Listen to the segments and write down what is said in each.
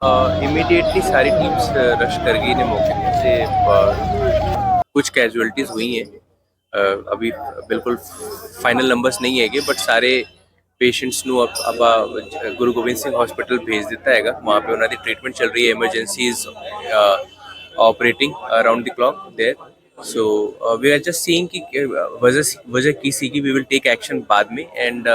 Immediately सारी teams rush कर गई ने मौके पे से अ, कुछ कैजुअलिटीज़ हुई हैं ਅ, ਅਭੀ ਬਿਲਕੁਲ ਫਾਈਨਲ ਨੰਬਰਸ ਨਹੀਂ ਹੈਗੇ ਬਟ ਸਾਰੇ ਪੇਸ਼ੈਂਟਸ ਨੂੰ ਅਪ- ਆਪਾਂ ਗੁਰੂ ਗੋਬਿੰਦ ਸਿੰਘ ਹਸਪੀਟਲ ਭੇਜ ਦਿੱਤਾ ਹੈਗਾ ਵਹਾਂ पे ਉਹਨਾਂ ਦੀ ਟ੍ਰੀਟਮੈਂਟ ਚੱਲ ਰਹੀ ਹੈ emergencies operating around the clock there so we are just seeing कि uh, वजह वजह की सी कि वी विल टेक एक्शन बाद में ਐਂਡ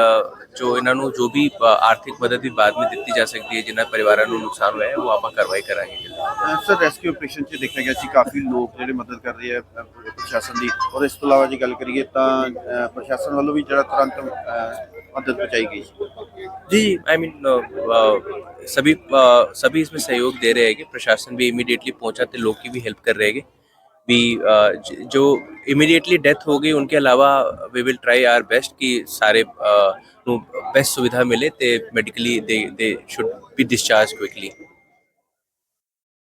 ਜੋ ਇਹਨਾਂ ਨੂੰ ਜੋ ਵੀ ਅ, ਆਰਥਿਕ ਮਦਦ ਵੀ ਬਾਅਦ ਵਿੱਚ ਦਿੱਤੀ ਜਾ ਸਕਦੀ ਹੈ ਜਿਨ੍ਹਾਂ ਪਰਿਵਾਰਾਂ ਨੂੰ ਨੁਕਸਾਨ ਹੋਇਆ ਹੈ ਉਹ ਆਪਾਂ ਕਾਰਵਾਈ ਕਰਾਂਗੇ ਜਲਦੀ ਸਰ ਰੈਸਕਿਊ ਆਪਰੇਸ਼ਨ 'ਚ ਦੇਖਿਆ ਗਿਆ ਸੀ ਕਾਫੀ ਲੋਕ ਜਿਹੜੇ ਮਦਦ ਕਰ ਰਹੇ ਆ ਅ, ਪ੍ਰਸ਼ਾਸਨ ਦੀ ਔਰ ਇਸ ਤੋਂ ਇਲਾਵਾ ਜੇ ਗੱਲ ਕਰੀਏ ਤਾਂ ਅ, ਪ੍ਰਸ਼ਾਸਨ ਵੱਲੋਂ ਵੀ ਜਿਹੜਾ ਤੁਰੰਤ ਅ, ਮਦਦ ਪਹੁੰਚਾਈ ਗਈ ਸੀ जी जी आई मीन सभी uh, सभी इसमें सहयोग दे रहे हैं कि प्रशासन भी इमीडिएटली पहुंचा थे लोग की भी हेल्प कर रहे हैं भी uh, ज- जो इमीडिएटली डेथ हो गई उनके अलावा we will try our best कि सारे uh, ਨੂੰ ਬੈਸਟ ਸੁਵਿਧਾ ਮਿਲੇ ਤੇ medically they they should be discharge quickly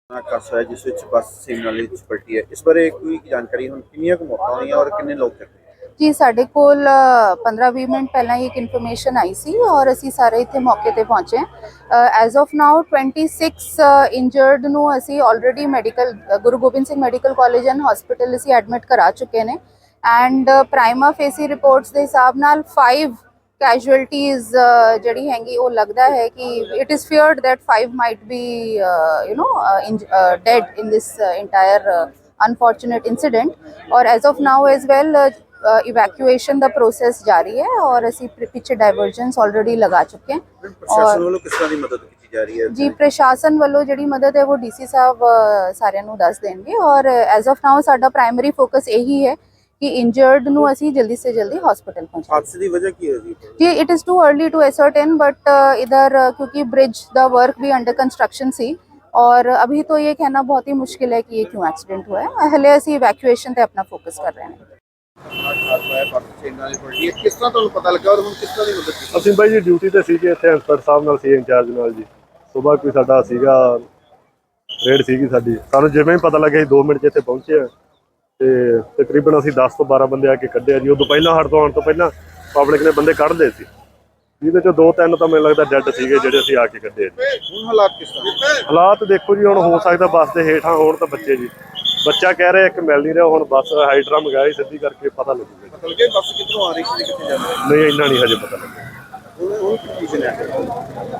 ਹਾਦਸਾ ਹੋਇਆ ਜਿਸ ਵਿੱਚ ਬੱਸ ਸੇਮ ਨਾਲੇ ਚ ਪਲਟੀ ਹੈ ਇਸ ਬਾਰੇ ਕੋਈ ਜਾਣਕਾਰੀ ਹੁਣ ਕਿੰਨੀਆਂ ਕੁ ਮੌਤਾਂ ਹੋਈਆਂ ਔਰ ਕਿੰਨੇ ਲੋਕ ਜ਼ਖਮੀ ਜੀ ਸਾਡੇ ਕੋਲ 15-20 ਮਿੰਟ ਪਹਿਲਾਂ ਹੀ ਇੱਕ ਇਨਫੋਰਮੇਸ਼ਨ ਆਈ ਸੀ ਔਰ ਅਸੀਂ ਸਾਰੇ ਇੱਥੇ ਮੌਕੇ ਤੇ ਪਹੁੰਚੇ ਐਜ਼ ਆਫ ਨਾਓ 26 ਇੰਜਰਡ ਨੂੰ ਅਸੀਂ already medical Guru Gobind Singh medical college and hospital ਅਸੀਂ ਐਡਮਿਟ ਕਰਾ ਚੁੱਕੇ ਨੇ। ਐਂਡ ਪ੍ਰਾਈਮਾ ਫੇਸੀ ਰਿਪੋਰਟਸ ਦੇ ਹਿਸਾਬ ਨਾਲ 5 casualties ਜਿਹੜੀ ਹੈਗੀ ਉਹ ਲੱਗਦਾ ਹੈ ਕਿ it is feared that 5 might be you you know uh, in, uh, dead in this ਔਰ as of now as well evacuation the process ਜਾਰੀ ਹੈ ਔਰ ਅਸੀਂ ਪਿੱਛੇ ਡਾਈਵਰਜੈਂਸ ਆਲਰੇਡੀ ਲਗਾ ਚੁੱਕੇ ਹਾਂ। ਪ੍ਰਸ਼ਾਸਨ ਵੱਲੋਂ ਕਿਸ ਤਰ੍ਹਾਂ ਦੀ ਮਦਦ ਕੀਤੀ ਜਾ ਰਹੀ ਹੈ ਜੀ ਪ੍ਰਸ਼ਾਸਨ ਵੱਲੋਂ ਜਿਹੜੀ ਮਦਦ ਹੈ ਉਹ ਡੀਸੀ ਸਾਹਿਬ ਸਾਰਿਆਂ ਨੂੰ ਦੱਸ ਦੇਣਗੇ ਔਰ ਐਜ਼ ਆਫ ਨਾਓ ਸਾਡਾ ਪ੍ਰਾਇਮਰੀ ਫੋਕਸ ਇਹੀ ਹੈ ਕਿ ਇੰਜਰਡ ਨੂੰ ਅਸੀਂ ਜਲਦੀ ਸੇ ਜਲਦੀ ਹਸਪੀਟਲ ਪਹੁੰਚਾਈਏ ਹਾਦਸੇ ਦੀ ਵਜ੍ਹਾ ਕੀ ਹੈ ਜੀ? ਜੀ it is too early to ascertain but ਇਧਰ ਕਿਉਂਕਿ ਬ੍ਰਿਜ ਦਾ ਵਰਕ ਵੀ ਅੰਡਰ ਕੰਸਟਰਕਸ਼ਨ ਸੀ ਔਰ ਅਭੀ ਤੋਂ ਇਹ ਕਹਿਣਾ ਬਹੁਤ ਹੀ ਮੁਸ਼ਕਿਲ ਹੈ ਕਿ ਇਹ ਕਿਉਂ ਐਕਸੀਡੈਂਟ ਹੋਇਆ ਹਲੇ ਅਸੀਂ ਇਵੈਕੂਏਸ਼ਨ ਤੇ ਆਪਣਾ ਫੋਕਸ ਕਰ ਰਹੇ ਹਾਂ। ਹਾਦਸਾ ਹੋਇਆ ਬੱਸ ਸੇਮ ਨਾਲੇ ਪਲਟੀ ਹੈ। ਕਿਸ ਤਰ੍ਹਾਂ ਤੁਹਾਨੂੰ ਪਤਾ ਲੱਗਾ ਔਰ ਹੁਣ ਕਿਸ ਤਰ੍ਹਾਂ ਦੀ ਮਦਦ ਕੀਤੀ? ਅਸੀਂ ਬਾਈ ਜੀ ਡਿਊਟੀ ਤੇ ਸੀਗੇ ਇੱਥੇ ਇੰਸਪੈਕਟਰ ਸਾਹਿਬ ਨਾਲ ਸੀ ਇੰਚਾਰਜ ਨਾਲ ਜੀ। ਸਵੇਰ ਕੋਈ ਸਾਡਾ ਸੀਗਾ ਰੇਡ ਸੀਗੀ ਸਾਡੀ। ਸਾਨੂੰ ਜਿਵੇਂ ਹੀ ਪਤਾ ਲੱਗਿਆ ਜੀ 2 ਮਿੰਟ ਇੱਥੇ ਪਹੁੰਚੇ ਆ ਤੇ ਤਕਰੀਬਨ ਅਸੀਂ 10 ਤੋਂ 12 ਬੰਦੇ ਆ ਕੇ ਕੱਢਿਆ ਜੀ। ਉਦੋਂ ਪਹਿਲਾਂ ਹੜ ਤੋਂ ਆਉਣ ਤੋਂ ਪਹਿਲਾਂ ਪਬਲਿਕ ਨੇ ਬੰਦੇ ਕੱਢ ਲਏ ਸੀ। ਜਿਹਦੇ ਚੋਂ ਦੋ ਤਿੰਨ ਤਾਂ ਮੈਨੂੰ ਲੱਗਦਾ ਡੈੱਡ ਸੀਗੇ ਜਿਹੜੇ ਅਸੀਂ ਆ ਕੇ ਕੱਢੇ ਹੁਣ ਹਾਲਾਤ ਕਿਸ ਤਰ੍ਹਾਂ? ਹਾਲਾਤ ਦੇਖੋ ਜੀ ਹੁਣ ਹੋ ਸਕਦਾ ਬੱਸ ਦੇ ਹੇਠਾਂ ਹੋਣ ਤਾਂ ਬੱਚੇ ਜੀ। ਬੱਚਾ ਕਹਿ ਰਿਹਾ ਇੱਕ ਮਿਲ ਨਹੀਂ ਰਿਹਾ ਹੁਣ ਬੱਸ ਹਾਈਡਰਾ ਮੰਗਾਈ ਸਿੱਧੀ ਕਰਕੇ ਪਤਾ ਲੱਗੂਗਾ ਪਤਾ ਲੱਗਿਆ ਬੱਸ ਕਿੱਥੋਂ ਆ ਰਹੀ ਸੀ ਤੇ ਕਿੱਥੇ ਜਾ ਰਹੀ ਸੀ? ਨਹੀਂ ਇੰਨਾ ਨਹੀਂ ਹਜੇ ਪਤਾ ਲੱਗਿਆ। ਕੀ ਕੰਡੀਸ਼ਨ ਹੈ?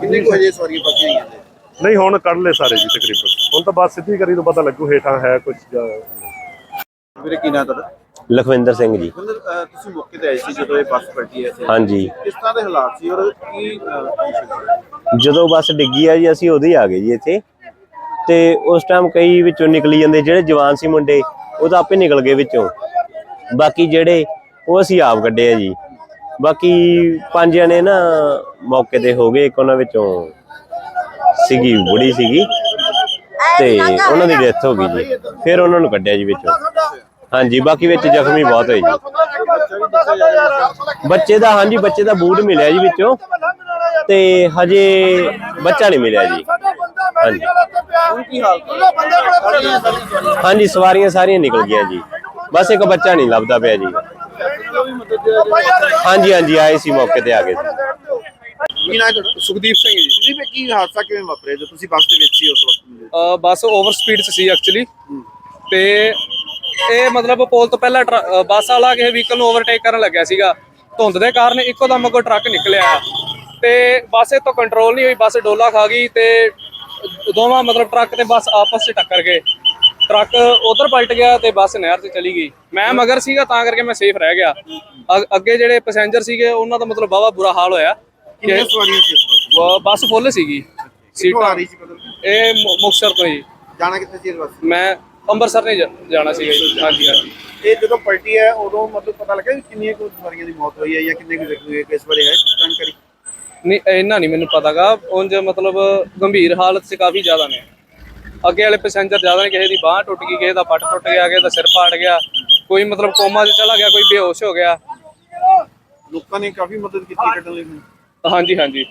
ਕਿੰਨੇ ਕੁ ਹਜੇ ਸਵਾਰੀਆਂ ਬਚੀਆਂ ਹੋਈਆਂ ਨੇ? ਨਹੀਂ ਹੁਣ ਕੱਢ ਲਏ ਸਾਰੇ ਜੀ ਤਕਰੀਬਨ। ਹੁਣ ਤਾਂ ਬਸ ਸਿੱਧੀ ਕਰੀ ਤੋਂ ਪਤਾ ਲੱਗੂ ਹੇਠਾਂ ਹੈ ਕੁਝ ਵੀਰੇ ਕੀ ਨਾਂ ਤੁਹਾਡਾ? ਲਖਵਿੰਦਰ ਸਿੰਘ ਜੀ। ਮਤਲਬ ਅਹ, ਤੁਸੀਂ ਮੌਕੇ ਤੇ ਆਏ ਸੀ ਜਦੋਂ ਇਹ ਬੱਸ ਪਲਟੀ ਹੈ ਇੱਥੇ। ਹਾਂਜੀ। ਕਿਸ ਤਰ੍ਹਾਂ ਦੇ ਹਾਲਾਤ ਸੀ ਔਰ ਕੀ ਅਹ, condition ਸੀ? ਜਦੋਂ ਬੱਸ ਡਿੱਗੀ ਆ ਜੀ ਅਸੀਂ ਉਦੋਂ ਹੀ ਆ ਗਏ ਜੀ ਇੱਥੇ। ਤੇ ਉਸ ਟਾਈਮ ਕਈ ਵਿੱਚੋਂ ਨਿਕਲੀ ਜਾਂਦੇ, ਜਿਹੜੇ ਜਵਾਨ ਸੀ ਮੁੰਡੇ, ਉਹ ਤਾਂ ਆਪੇ ਨਿਕਲ ਗਏ ਵਿੱਚੋਂ। ਬਾਕੀ ਜਿਹੜੇ, ਉਹ ਅਸੀਂ ਆਪ ਕੱਢੇ ਆ ਜੀ। ਬਾਕੀ ਪੰਜ ਜਣੇ ਨਾ ਮੌਕੇ ਤੇ ਹੋ ਗਏ, ਇੱਕ ਉਹਨਾਂ ਵਿੱਚੋਂ ਸੀਗੀ, ਬੁੜੀ ਸੀਗੀ ਤੇ ਉਹਨਾਂ ਦੀ ਡੈਥ ਹੋ ਗਈ ਜੀ। ਫਿਰ ਉਹਨਾਂ ਨੂੰ ਕੱਢਿਆ ਜੀ ਵਿੱਚੋਂ। ਹਾਂਜੀ, ਬਾਕੀ ਵਿੱਚ ਜ਼ਖਮੀ ਬਹੁਤ ਹੋਏ ਜੀ। ਬੱਚੇ ਦਾ, ਹਾਂਜੀ, ਬੱਚੇ ਦਾ ਬੂਟ ਮਿਲਿਆ ਜੀ ਵਿੱਚੋਂ ਤੇ ਹਜੇ ਬੱਚਾ ਨਹੀਂ ਮਿਲਿਆ ਜੀ। ਹਾਂਜੀ। ਹਾਂਜੀ ਸਵਾਰੀਆਂ ਸਾਰੀਆਂ ਨਿਕਲ ਗਈਆਂ ਜੀ। ਬਸ ਇੱਕ ਬੱਚਾ ਨਹੀਂ ਲੱਭਦਾ ਪਿਆ ਜੀ। ਹਾਂਜੀ ਹਾਂਜੀ ਆਏ ਸੀ ਮੌਕੇ ਤੇ ਆ ਗਏ ਸੀ। ਕੀ ਨਾਂ ਹੈ ਤੁਹਾਡਾ? ਸੁਖਦੀਪ ਸਿੰਘ ਜੀ। ਸੁਖਦੀਪ ਕੀ ਹਾਦਸਾ ਕਿਵੇਂ ਵਾਪਰਿਆ? ਜਦੋਂ ਤੁਸੀਂ ਬੱਸ ਦੇ ਵਿੱਚ ਸੀ ਉਸ ਵਕਤ ਬੱਸ ਓਵਰ ਸਪੀਡ 'ਚ ਸੀ ਐਕਚੁਅਲੀ ਤੇ ਇਹ ਮਤਲਬ ਪੋਲ ਤੋਂ ਪਹਿਲਾਂ ਬੱਸ ਵਾਲਾ ਕਿਸੇ ਵਹੀਕਲ ਨੂੰ ਓਵਰਟੇਕ ਕਰਨ ਲੱਗਿਆ ਸੀਗਾ। ਧੁੰਦ ਦੇ ਕਾਰਨ ਇੱਕੋ ਦਮ ਅੱਗੋਂ ਟਰੱਕ ਨਿਕਲਿਆ। ਤੇ ਬੱਸ ਇਹ ਤੋਂ ਕੰਟਰੋਲ ਨਹੀਂ ਹੋਈ ਬੱਸ ਡੋਲਾ ਖਾ ਗਈ ਤੇ ਦੋਵਾਂ ਮਤਲਬ ਟਰੱਕ ਤੇ ਬੱਸ ਆਪਸ 'ਚ ਟੱਕਰ ਗਏ। ਟਰੱਕ ਉਧਰ ਪਲਟ ਗਿਆ ਤੇ ਬੱਸ ਨਹਿਰ 'ਚ ਚਲੀ ਗਈ। ਮੈਂ ਮਗਰ ਸੀਗਾ ਤਾਂ ਕਰਕੇ ਮੈਂ ਸੇਫ ਰਹਿ ਗਿਆ। ਅ- ਅੱਗੇ ਜਿਹੜੇ ਪੈਸੇਂਜਰ ਸੀਗੇ ਉਹਨਾਂ ਦਾ ਮਤਲਬ ਬਾਵਾ ਬੁਰਾ ਹਾਲ ਹੋਇਆ। ਕਿੰਨੀਆਂ ਕਿ ਸਵਾਰੀਆਂ ਸੀ ਉਸ ਵਕਤ ਬ- ਬੱਸ ਫੁੱਲ ਸੀਗੀ। ਕਿੱਥੋਂ ਆ ਸੀਟਾਂ ਰਹੀ ਸੀ ਮਤਲਬ? ਇਹ ਮੁ- ਮੁਕਤਸਰ ਤੋਂ ਜੀ। ਜਾਣਾ ਕਿੱਥੇ ਸੀ ਇਸ ਬੱਸ ਮੈਂ ਅੰਮ੍ਰਿਤਸਰ ਨੇ ਜਾ- ਜਾਣਾ ਸੀਗਾ ਜੀ। ਹਾਂਜੀ ਹਾਂਜੀ। ਇਹ ਜਦੋਂ ਪਲਟੀ ਹੈ ਉਦੋਂ ਮਤਲਬ ਪਤਾ ਲੱਗਾ ਕਿ ਕਿੰਨੀਆਂ ਕੁ ਸਵਾਰੀਆਂ ਦੀ ਮੌਤ ਹੋਈ ਹੈ ਜਾਂ ਕਿੰਨੇ ਕੁ ਜ਼ਖਮੀ ਹੋਏ ਕਿਸ ਬਾਰੇ ਹੈ? ਜਾਣਕਾਰੀ ਨਹੀਂ ਇਹਨਾਂ ਨਹੀਂ ਮੈਨੂੰ ਪਤਾਗਾ। ਉਂਝ ਮਤਲਬ ਗੰਭੀਰ ਹਾਲਤ 'ਚ ਕਾਫੀ ਜ਼ਿਆਦਾ ਨੇ। ਅੱਗੇ ਵਾਲੇ ਪੈਸੇਂਜਰ ਜ਼ਿਆਦਾ ਨੇ ਕਿਸੇ ਦੀ ਬਾਹ ਟੁੱਟ ਗਈ ਕਿਸੇ ਦਾ ਪੱਟ ਟੁੱਟ ਗਿਆ ਕਿਸੇ ਦਾ ਸਿਰ ਪਾੜ ਗਿਆ ਕੋਈ ਮਤਲਬ ਕੋਮਾ 'ਚ ਚਲਾ ਗਿਆ ਕੋਈ ਬੇਹੋਸ਼ ਹੋ ਗਿਆ। ਲੋਕਾਂ ਨੇ ਕਾਫੀ ਮਦਦ ਕੀਤੀ ਕੱਢਣ ਲਈ ਹਾਂਜੀ ਹਾਂਜੀ।